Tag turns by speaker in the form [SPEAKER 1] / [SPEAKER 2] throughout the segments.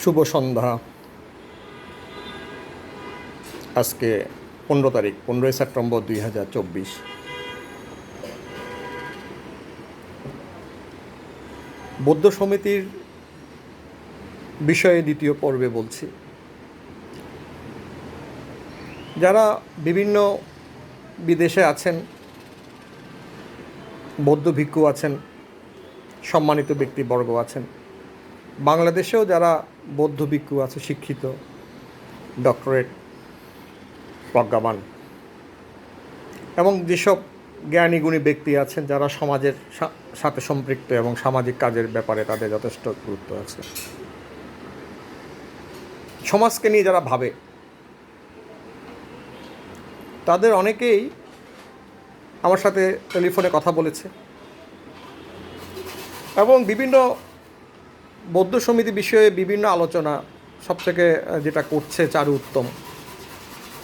[SPEAKER 1] শুভ সন্ধ্যা। আজকে পনেরো তারিখ, পনেরোই সেপ্টেম্বর দুই হাজার চব্বিশ। বৌদ্ধ সমিতির বিষয়ে দ্বিতীয় পর্বে বলছি। যারা বিভিন্ন বিদেশে আছেন, বৌদ্ধ ভিক্ষু আছেন, সম্মানিত ব্যক্তিবর্গ আছেন বাংলাদেশেও যারা বৌদ্ধ ভিক্ষু আছে, শিক্ষিত, ডক্টরেট, প্রজ্ঞাবান এবং যেসব জ্ঞানী গুণী ব্যক্তি আছেন, যারা সমাজের সাথে সম্পৃক্ত এবং সামাজিক কাজের ব্যাপারে তাদের যথেষ্ট গুরুত্ব আছে। সমাজকে নিয়ে যারা ভাবে, তাদের অনেকেই আমার সাথে টেলিফোনে কথা বলেছে এবং বিভিন্ন বৌদ্ধ সমিতি বিষয়ে বিভিন্ন আলোচনা সবথেকে যেটা করছে চারু উত্তম।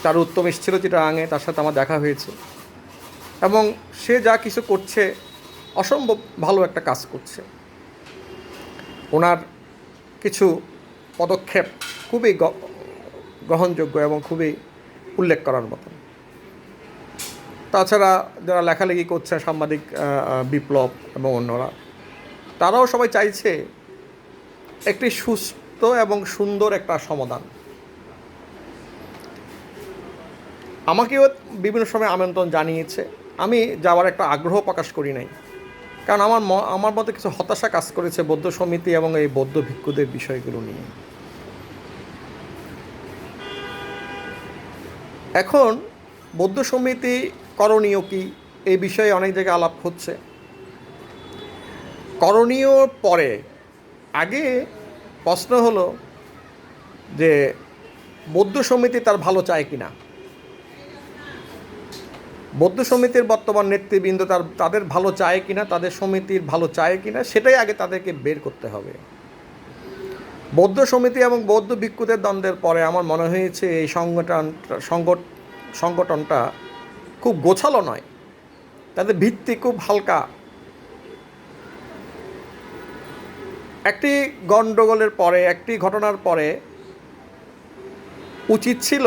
[SPEAKER 1] চারু উত্তম এসেছিল যেটা আঙে তার সাথে আমার দেখা হয়েছে। এবং সে যা কিছু করছে, অসম্ভব ভালো একটা কাজ করছে। ওনার কিছু পদক্ষেপ খুবই গ্রহণযোগ্য এবং খুবই উল্লেখ করার মতন। তাছাড়া যারা লেখালেখি করছে, সাংবাদিক বিপ্লব এবং অন্যরা, তারাও সবাই চাইছে একটি সুস্থ এবং সুন্দর একটা সমাধান। আমাকেও বিভিন্ন সময় আমন্ত্রণ জানিয়েছে। আমি যাওয়ার একটা আগ্রহ প্রকাশ করি নাই। কারণ আমার আমার মতে কিছু হতাশা কাজ করেছে বৌদ্ধ সমিতি এবং এই বৌদ্ধ ভিক্ষুদের বিষয়গুলো নিয়ে। এখন বৌদ্ধ সমিতি করণীয় কি? এই বিষয়ে অনেক জায়গায় আলাপ হচ্ছে। করণীয় পরে আগে প্রশ্ন হলো যে বৌদ্ধ সমিতি তার ভালো চায় কিনা? বৌদ্ধ সমিতির বর্তমান নেতৃবৃন্দ তার, তাদের ভালো চায় কিনা, তাদের সমিতির ভালো চায় কিনা, সেটাই আগে তাদেরকে বের করতে হবে। বৌদ্ধ সমিতি এবং বৌদ্ধ ভিক্ষুদের দ্বন্দ্বের পরে আমার মনে হয়েছে এই সংগঠন সংগঠনটা খুব গোছালো নয়। তাদের ভিত্তি খুব হালকা। একটি গণ্ডগোলের পরে, একটি ঘটনার পরে উচিত ছিল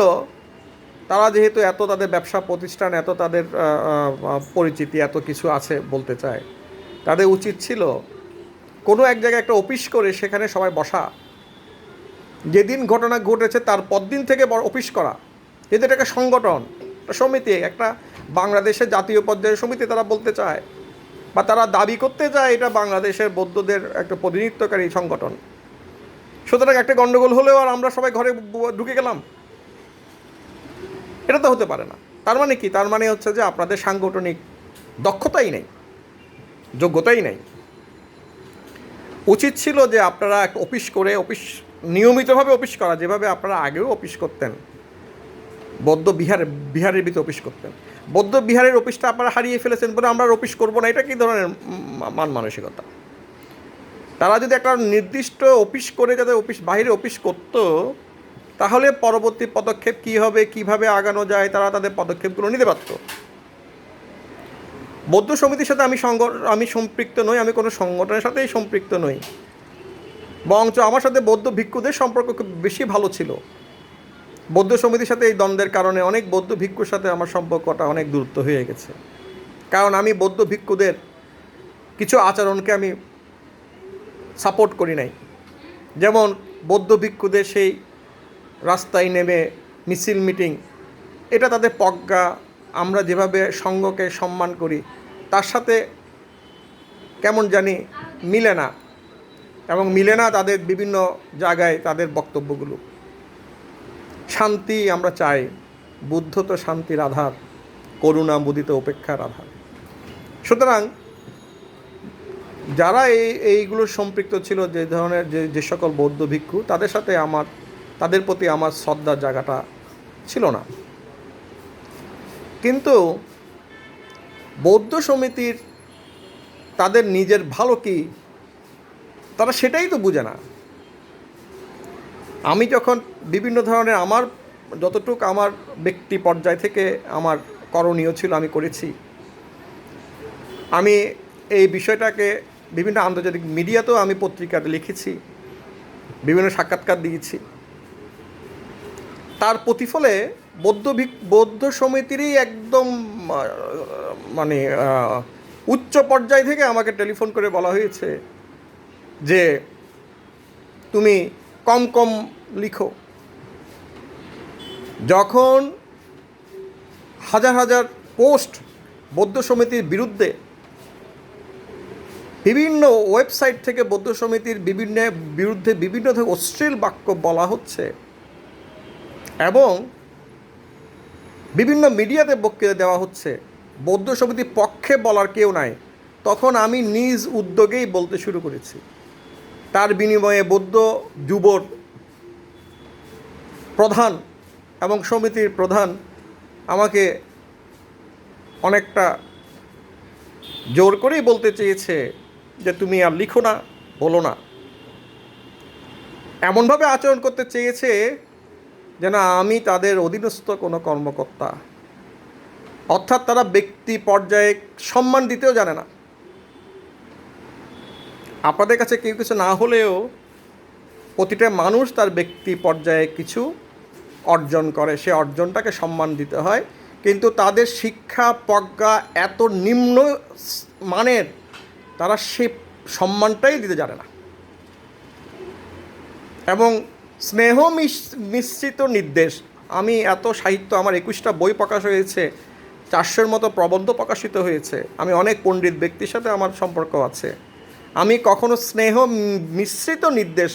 [SPEAKER 1] তারা যেহেতু এত তাদের ব্যবসা প্রতিষ্ঠান, এত তাদের পরিচিতি, এত কিছু আছে বলতে চায়, তাদের উচিত ছিল কোনো এক জায়গায় একটা অফিস করে সেখানে সবাই বসা। যেদিন ঘটনা ঘটেছে তার পরদিন থেকে অফিস করা। যেহেতু এটা একটা সংগঠন সমিতি, একটা বাংলাদেশের জাতীয় পর্যায়ের সমিতি তারা বলতে চায়। বা তারা দাবি করতে যায় এটা বাংলাদেশের বৌদ্ধদের একটা প্রতিনিধিত্বকারী সংগঠন। সুতরাং একটা গণ্ডগোল হলেও আর আমরা সবাই ঘরে ঢুকে গেলাম। এটা তো হতে পারে না। তার মানে কি? তার মানে হচ্ছে যে আপনাদের সাংগঠনিক দক্ষতাই নেই, যোগ্যতাই নেই। উচিত ছিল যে আপনারা একটা অফিস করে, অফিস, নিয়মিতভাবে অফিস করা, যেভাবে আপনারা আগেও অফিস করতেন, বৌদ্ধ বিহারে, বিহারের ভিতরে অফিস করতেন। বৌদ্ধ বিহারের অফিসটা আপনারা হারিয়ে ফেলেছেন বলে আমরা অফিস করব না, এটা কী ধরনের মান মানসিকতা? তারা যদি একটা নির্দিষ্ট অফিস করে যাতে অফিস বাইরে অফিস করতো, তাহলে পরবর্তী পদক্ষেপ কী হবে, কীভাবে আগানো যায়, তারা তাদের পদক্ষেপগুলো নিতে পারতো। বৌদ্ধ সমিতির সাথে আমি সঙ্গ, আমি সম্পৃক্ত নই, আমি কোনো সংগঠনের সাথেই সম্পৃক্ত নই। বরঞ্চ আমার সাথে বৌদ্ধ ভিক্ষুদের সম্পর্ক খুব বেশি ভালো ছিল। বৌদ্ধ সমিতির সাথে এই দ্বন্দ্বের কারণে অনেক বৌদ্ধ ভিক্ষুর সাথে আমার সম্পর্কটা অনেক দূরত্ব হয়ে গেছে। কারণ আমি বৌদ্ধ ভিক্ষুদের কিছু আচরণকে আমি সাপোর্ট করি নাই। যেমন বৌদ্ধ ভিক্ষুদের সেই রাস্তায় নেমে মিছিল মিটিং, এটা তাদের প্রজ্ঞা, আমরা যেভাবে সঙ্গকে সম্মান করি, তার সাথে কেমন জানি মিলে না। এবং মিলে না তাদের বিভিন্ন জায়গায় তাদের বক্তব্যগুলো। শান্তি আমরা চাই। বুদ্ধ তো শান্তির আধার, করুণা মুদিত উপেক্ষার আধার। সুতরাং যারা এই এইগুলোর সম্পৃক্ত ছিল, যে ধরনের, যে যে সকল বৌদ্ধ ভিক্ষু, তাদের সাথে আমার, তাদের প্রতি আমার শ্রদ্ধার জায়গাটা ছিল না। কিন্তু বৌদ্ধ সমিতির তাদের নিজের ভালো কি, তারা সেটাই তো বুঝে না। আমি যখন বিভিন্ন ধরনের আমার, যতটুকু আমার ব্যক্তি পর্যায় থেকে আমার করণীয় ছিল, আমি করেছি। আমি এই বিষয়টাকে বিভিন্ন আন্তর্জাতিক মিডিয়াতেও আমি পত্রিকাতে লিখেছি, বিভিন্ন সাক্ষাৎকার দিয়েছি। তার প্রতিফলে বৌদ্ধ বৌদ্ধ সমিতিরই একদম মানে উচ্চ পর্যায় থেকে আমাকে টেলিফোন করে বলা হয়েছে যে, তুমি কম কম লিখো। যখন হাজার হাজার পোস্ট বৌদ্ধ সমিতির বিরুদ্ধে বিভিন্ন ওয়েবসাইট থেকে বৌদ্ধ সমিতির বিভিন্ন, বিরুদ্ধে বিভিন্ন ধরনের অশ্লীল বাক্য বলা হচ্ছে এবং বিভিন্ন মিডিয়াতে বক্তৃতা দেওয়া হচ্ছে, বৌদ্ধ সমিতির পক্ষে বলার কেউ নাই। তখন আমি নিজ উদ্যোগেই বলতে শুরু করেছি। তার বিনিময়ে বৌদ্ধ যুবর প্রধান এবং সমিতির প্রধান আমাকে অনেকটা জোর করেই বলতে চেয়েছে যে তুমি আর লিখো না, বলো না। এমনভাবে আচরণ করতে চেয়েছে যেন আমি তাদের অধীনস্থ কোনো কর্মকর্তা। অর্থাৎ তারা ব্যক্তি পর্যায়ে সম্মান দিতেও জানে না। আপনাদের কাছে কেউ কিছু না হলেও প্রতিটা মানুষ তার ব্যক্তি পর্যায়ে কিছু অর্জন করে। সে অর্জনটাকে সম্মান দিতে হয়। কিন্তু তাদের শিক্ষা, প্রজ্ঞা এত নিম্ন মানের, তারা সে সম্মানটাই দিতে জানে না। এবং স্নেহ মিশ- মিশ্রিত নির্দেশ। আমি এত সাহিত্য, আমার একুশটা বই প্রকাশ হয়েছে, চারশোর মতো প্রবন্ধ প্রকাশিত হয়েছে। আমি অনেক পণ্ডিত ব্যক্তির সাথে আমার সম্পর্ক আছে। আমি কখনো স্নেহ মিশ্রিত নির্দেশ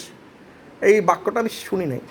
[SPEAKER 1] এই বাক্যটা আমি শুনি নাই।